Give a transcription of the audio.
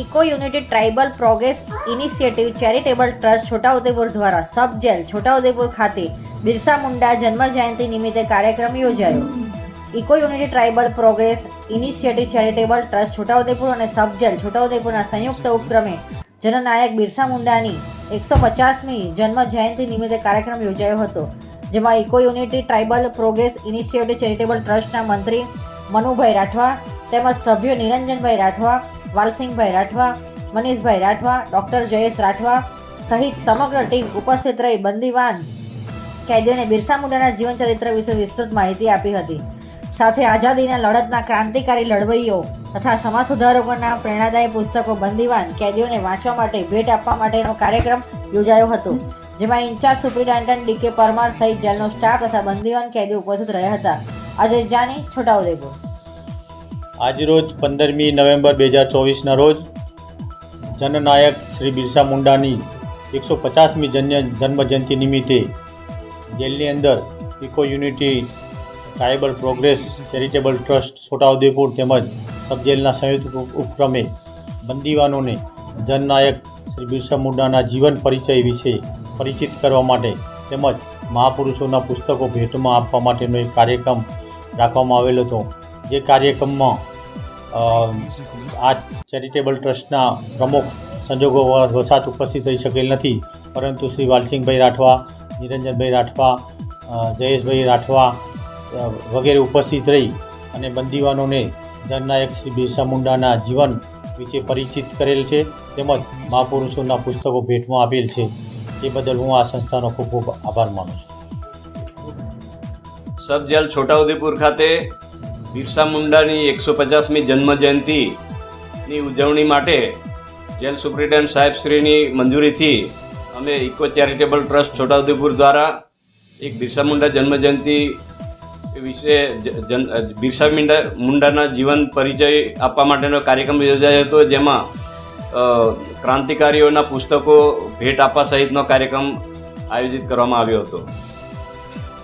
Eco unity tribal progress initiative charitable trust Chhota Udaipur દ્વારા sub jail Chhota Udepur ખાતે બિરસા મુંડા જન્મ જયંતિ નિમિત્તે કાર્યક્રમ યોજાયો. Eco unity tribal progress initiative charitable trust Chhota Udaipur અને સબ જેલ છોટાઉદેપુરના સંયુક્ત ઉપક્રમે જનનાયક બિરસા મુંડાની એકસો પચાસમી જન્મ જયંતિ નિમિત્તે કાર્યક્રમ યોજાયો હતો, જેમાં eco unity tribal progress initiative charitable ટ્રસ્ટના મંત્રી મનુભાઈ રાઠવા તેમજ સભ્યો નિરંજનભાઈ રાઠવા, વાલસિંહભાઈ રાઠવા, મનીષભાઈ રાઠવા, ડૉક્ટર જયેશ રાઠવા સહિત સમગ્ર ટીમ ઉપસ્થિત રહી બંદીવાન કેદીઓને બિરસા મુંડાના જીવન ચરિત્ર વિશે વિસ્તૃત માહિતી આપી હતી. સાથે આઝાદીના લડતના ક્રાંતિકારી લડવૈયો તથા સમાજ સુધારકોના પ્રેરણાદાયી પુસ્તકો બંદીવાન કેદીઓને વાંચવા માટે, ભેટ આપવા માટેનો કાર્યક્રમ યોજાયો હતો, જેમાં ઇન્ચાર્જ સુપ્રિન્ટેન્ડન્ટ ડીકે પરમાર સહિત જેલનો સ્ટાફ તથા બંદીવાન કેદીઓ ઉપસ્થિત રહ્યા હતા. આજે જાની છોટાઉદેપુર. આજરોજ પંદરમી નવેમ્બર બે હજાર ચોવીસના રોજ જનનાયક શ્રી બિરસા મુંડાની એકસો પચાસમી જન્ય જન્મજયંતિ નિમિત્તે જેલની અંદર eco unity tribal progress charitable trust Chhota Udaipur તેમજ સબજેલના સંયુક્ત ઉપક્રમે બંદીવાનોને જનનાયક શ્રી બિરસા મુંડાના જીવન પરિચય વિશે પરિચિત કરવા માટે તેમજ મહાપુરુષોના પુસ્તકો ભેટમાં આપવા માટેનો એક કાર્યક્રમ રાખવામાં આવેલો હતો. જે કાર્યક્રમમાં આ ચેરિટેબલ ટ્રસ્ટના પ્રમુખ સંજોગો વસાત ઉપસ્થિત થઈ શકેલ નથી. પરંતુ શ્રી વાલસિંહભાઈ રાઠવા, નિરંજનભાઈ રાઠવા જયેશભાઈ રાઠવા વગેરે ઉપસ્થિત રહી અને બંદીવાનોને જનનાયક શ્રી બિરસા મુંડાના જીવન વિશે પરિચિત કરેલ છે. તેમજ મહાપુરુષોના પુસ્તકો ભેટમાં આપેલ છે. એ બદલ હું આ સંસ્થાનો ખૂબ ખૂબ આભાર માનું છું. સબ જેલ છોટાઉદેપુર ખાતે બિરસા મુંડાની એકસો પચાસમી જન્મ જયંતિની ઉજવણી માટે જેલ સુપ્રિન્ટેન્ડન્ટ સાહેબશ્રીની મંજૂરીથી અમે ઇકો ચેરિટેબલ ટ્રસ્ટ છોટાઉદેપુર દ્વારા એક બિરસા મુંડા જન્મ જયંતિ વિશે જન બિરસા મુંડા મુંડાના જીવન પરિચય આપવા માટેનો કાર્યક્રમ યોજાયો હતો, જેમાં ક્રાંતિકારીઓના પુસ્તકો ભેટ આપવા સહિતનો કાર્યક્રમ આયોજિત કરવામાં આવ્યો હતો.